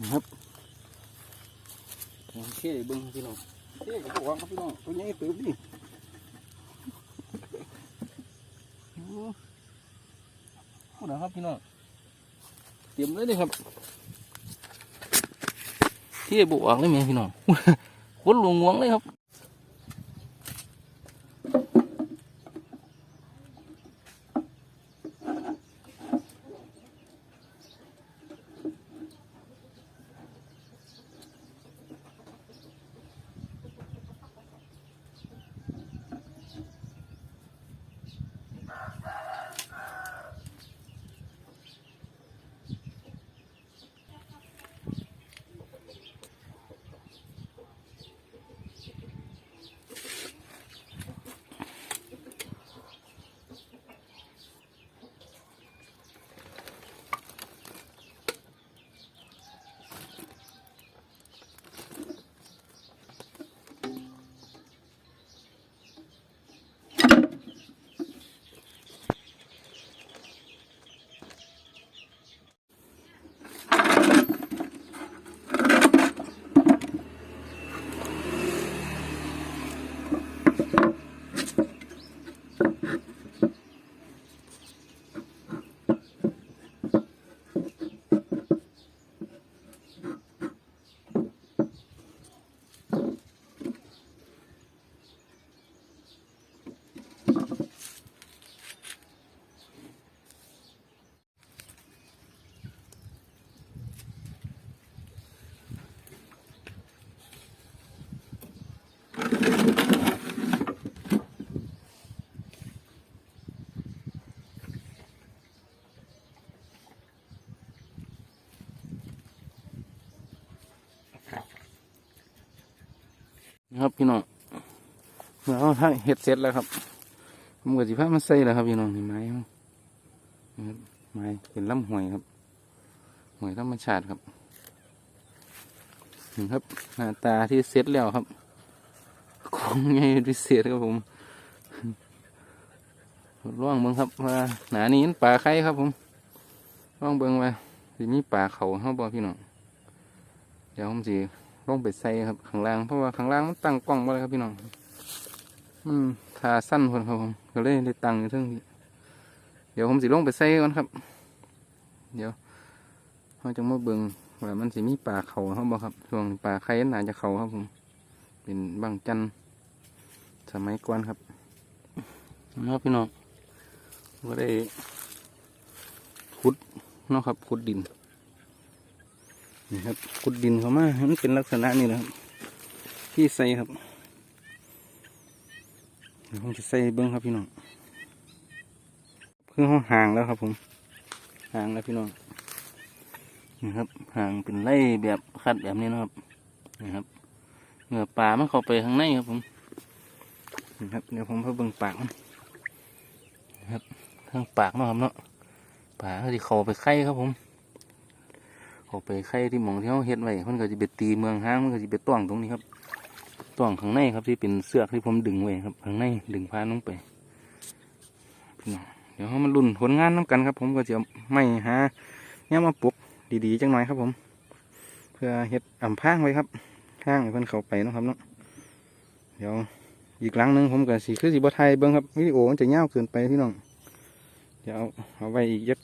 นะครับโอเคเบิ้งพี่น้องเท่กับพวกวางครับพี่น้องตัวใหญ่เติมนี่โอ้นะครับพี่น้องเตรียมเลยเลยครับเที่บวกเลยแม่พี่น้องคนหลวงงวงเลยครับ พี่น้องเราถ้าเห็ดเสร็จแล้วครับผมก็สิพามาใส่แล้วครับพี่น้องนี่ไม้ครับนะครับไม้เป็นลำหวยครับหวยธรรมชาติครับนี่ครับหน้าตาที่เสร็จแล้วครับของใหญ่พิเศษครับผมร่องเบิ้งครับว่าหนานี้นป่าไข่ครับผมร่องเบิ้งว่าสิมีป่าเขาเข้าบ่พี่น้องเดี๋ยวผมสิ ลงไปใส่ครับข้างล่างเพราะว่าข้างล่างมันตั้งกล้องมาเลยครับพี่น้องมันขาสั้นคนครับผมก็เลยได้ตั้งอยู่ทั้งนี้เดี๋ยวผมสิลงไปใส่ก่อนครับ เดี๋ยวเราจะมาเบิ่งว่ามันสิมีป่าเขาเขาบ่ครับช่วงป่าไข่น่าจะเขาครับผม เป็นบางจันทร์สมัยก่อนครับนะครับพี่น้องก็ได้ขุดนะครับขุดดิน นี่ครับขุดดินเขามามันเป็นลักษณะนี้นะครับที่ใส่ครับเดี๋ยวผมจะใส่เบิ้งครับพี่น้องเพื่อเขาห่างแล้วครับผมห่างแล้วพี่น้องนี่ครับห่างเป็นไร่แบบคัดแบบนี้นะครับนี่ครับเนื้อปลามันเข้าไปข้างในครับผมนี่ครับเดี๋ยวผมเพิ่งเบิ้งปากมันนะครับข้างปากนะครับเนาะปลาเขาที่เข้าไปไข่ครับผม ออกไปไข่ที่หมองที่เขาเฮ็ดไว้มันก็จะไปตีเมืองห้างมันก็จะไปต้วงตรงนี้ครับต้วงข้างในครับที่เป็นเสือกที่ผมดึงไว้ครับข้างในดึงพาลงไปพี่น้องเดี๋ยวเขามาลุ้นผลงานน้กันครับ ผมก็จะไม่หาเนี่ยมาปลุกดีๆจังหน่อยครับ ผม เพื่อเฮ็ดอ่ำพางไว้ครับข้างเพิ่นเขาไปนะครับเนาะเดี๋ยวอีกหลังหนึงผมก็สีคือสีบัไทยเบิ้งครับวิดีโอมันจะยาวเกินไปพี่น้องเดี๋ยวเอาเอาไว้อีกยัก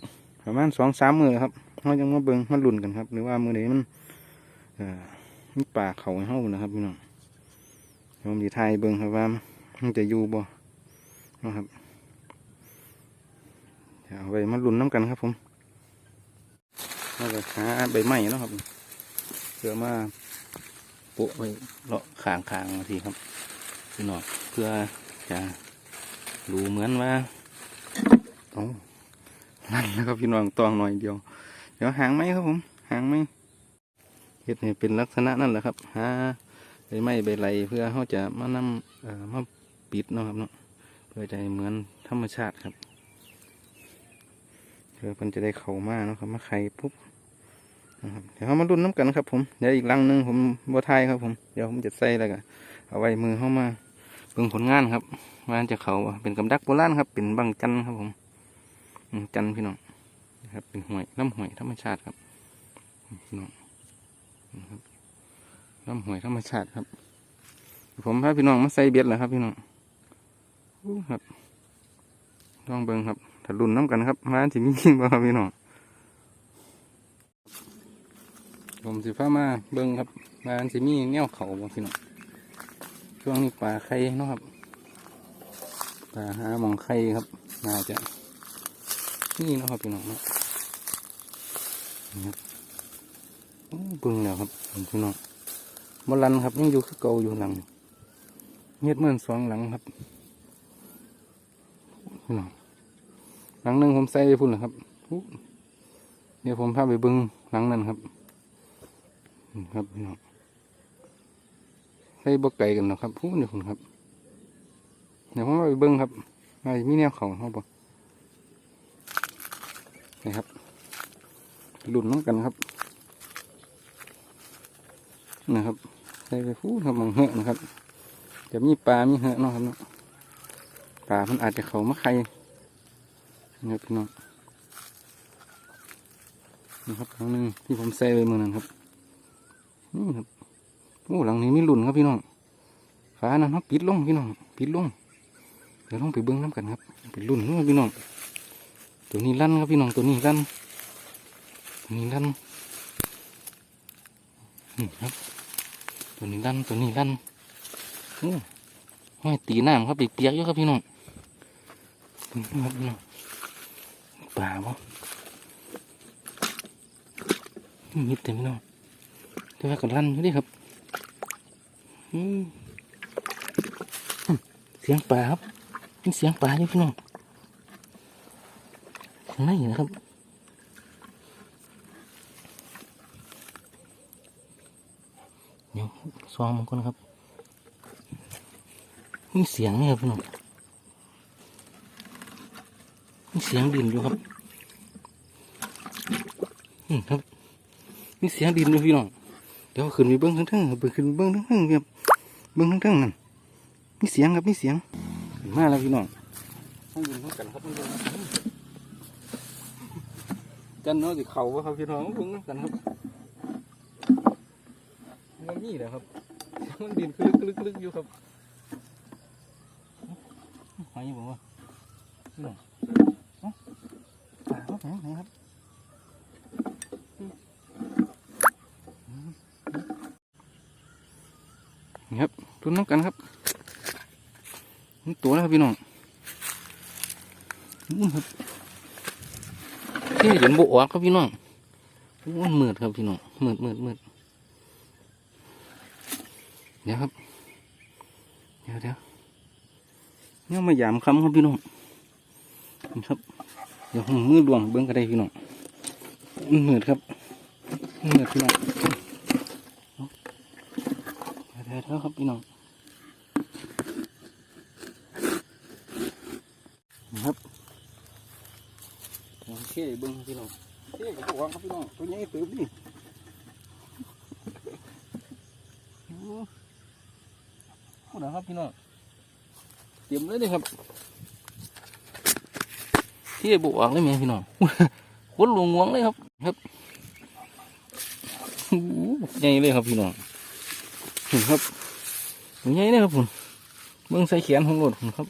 ประมาณสองสามมือครับ เราจะมาเบิงมาลุ่นกันครับ หรือว่ามือไหนมันมีป่าเขาให้านะครับพี่น้องเดี๋ยวผมจะทยเบิงครับว่ามันจะอยู่บ่นะครับเดี๋ยวเอาไปมาหลุนน้ำกันครับ ผมเราจะหาใบไม้เนาะครับเพื่อมาโปะไว้เลาะขางขางทีครับพี่น้องเพื่อจะรู้เหมือนว่าโอ้นั่นนะครับพี่น้องตองหน่อยเดียว เดี๋ยวหางไหมครับผมหางไหมเห็ดนี่เป็นลักษณะนั่นแหละครับหาใบไม้ใบไหลเพื่อเขาจะมานำเอ่อมาปิดเนาะครับเนาะเพื่อจะเหมือนธรรมชาติครับเพื่อมันจะได้เข่ามาเนาะครับมาไข่ปุ๊บนะครับเดี๋ยวเขามาลุ้นน้ำกันครับผมเดี๋ยวอีกลังหนึ่งผมบัวไทยครับผมเดี๋ยวผมจะใส่แล้วก็เอาไว้มือเข้ามาเบิ่งผลงานครับว่าจะเขาเป็นกำดักโบราณครับเป็นบังจันครับผมจันพี่น้อง นะครับ เป็นห่วยน้ำห่วยธรรมชาติครับพี่น้องนะครับลำห้วยธรรมชาติครับ ผมพาพี่น้องมาใส่เบ็ดแล้วครับ พี่น้องครับลองเบิ่งครับถ้ารุ่นน้ำกันครับมาสิมีกินบ่ครับพี่น้องผมสิพามาเบิ่งครับมาสิมีแนวเขาบ่พี่น้องช่วงนี้ปลาไข่นะครับปลาหาหมองไข่ครับน่าจะ นี่นะครับพี่น้องเนาะครับโอ้เบิ่งแล้วครับพี่น้องบอลันครับยังอยู่คือเก่าอยู่หลังเงียบเมือนสองหลังครับพี่น้องหลังหนึ่งผมใส่ไปพุ่นแล้วครับเดี๋ยวผมพาไปเบิ่งหลังนั้นครับนะครับพี่น้องใส่บกไก่กันนะครับพูดเดี๋ยวผมครับเดี๋ยวผมพาไปเบิ่งครับว่มีแนวเขาเขาบ่ นี่ครับหลุดน้องกันครับ นะครับใส่ไปพูดครังเหอะนะครับจะมีปลา มีเหอะเนาะครับเนาะปลา มันอาจจะเขามาไข่นะครับพี่น้องนี่ครับครั้งนึงที่ผมใส่ไปเมื่อนั้นครับนี่ครับโอ้หลังนี้มีหลุนครับพี่น้องฟ้านั้นครับปิดลงพี่น้องปิดลงเดี๋ยวลองไปเบิ้องน้ำกันครับปิดหลุนเนาะพี่น้อง ตัวนี้ลั่นครับพี่น้องตัวนี้ลั่นตัวนี้ลั่นนี่ครับ ตัวนี้ลั่นตัวนี้ลั่นโอ้ห้อยตีน้ำครับเปียกๆอยู่ครับพี่น้องครับพี่น้องป่าวะนิดเต็มพี่น้องแต่ว่าก็ลั่นอยู่ดิครับเสียงป่าครับเสียงป่าอยู่พี่น้อง ข้างในนะครับ เดี๋ยวซองมันก่อนนะครับ มีเสียงนี่ครับพี่น้องมีเสียงดินอยู่ครับอืมครับ มีเสียงดินอยู่พี่น้อง เดี๋ยวขึ้นไปเบิ้งทั้งๆครับไปขึ้นไปเบิ้งทั้งๆครับเบิ้งทั้งๆนั่นมีเสียงครับมีเสียงนมาแล้วพี่น้องต้องยินพร้อมกันครับพี่น้อง จันเนาะสิเข่าวะครับพี่น้องเบิ้งกันครับมันนี่แหละครับ มันดินคลึกคลึกคลึกอยู่ครับหอยบอกว่านี่หรอเอ้าปลาเขาไหนครับนี่ครับทุนน้ำกันครับนี่ตัวแล้วครับพี่น้องนู่นครับ ที่เห็นโบออกครับพี่น้องมันมืดครับพี่น้องมืดมืดมืดเดี๋ยวครับ เดี๋ยวเดี๋ยวเนี่ยมาหยามคำครับพี่น้องครับ เดี๋ยวผมมือดวงเบิ้งก็ได้พี่น้องมืดครับมืดพี่น้องเดี๋ยวเดี๋ยวครับพี่น้องครับ เคเบิ้งพี่น้องเคก็บอกว่าครับพี่น้องตัวใหญ่ตื่นดิพูดนะครับพี่น้องเตรียมเลยดิครับที่บุกเลยไหมพี่น้องคนหลวงงวงเลยครับครับใหญ่เลยครับพี่น้องเห็นครับใหญ่เลยครับผมเบิ่งใส่แขนของรถผมครับ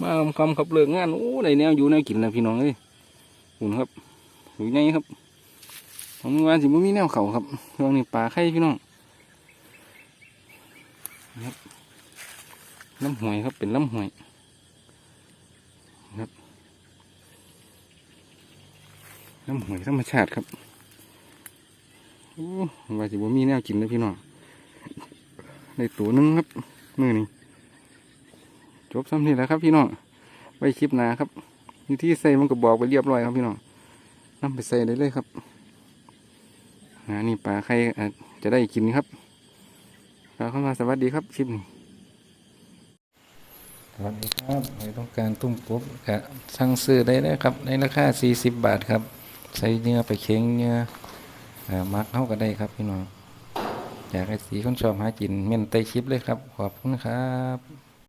มาคำคำขับเลิกงานโอ้ได้แนวอยู่แนวกินแล้วพี่น้องเอ้ยหุ่นครับอยู่ใหญ่ครับผมว่าสิบ่มีแนวเขาครับช่วงนี้ปลาไข่พี่น้องน้ำหวยครับเป็นน้ำหวยครับน้ำหวยธรรมชาติครับโอ้ว่าสิบ่มีแนวกินเลยพี่น้องได้ตัวนึงครับมือนี้ บซ้ำนี่แหล้วครับ พี่น้องไว้คลิปหน้าครับอยู่ที่ใส่มันก็บอกไปเรียบร้อยครับพี่น้องนำไปใส่ได้เลยครับอ่านี่ปลาใครจะได้กินครับปลาเข้ามาสวัสดีครับคลิปนี้สวัสดีครับใครต้องการตุ้มกบก็สั่งซื้อได้เลยครับ ในราคา 40 บาทครับ ใส่เนื้อไปเคียงเนื้ออ่ามักเข้าก็ได้ครับพี่น้องอยากให้สีคนชอบหากินเม่นไตชิปเลยครับ ขอบคุณครับ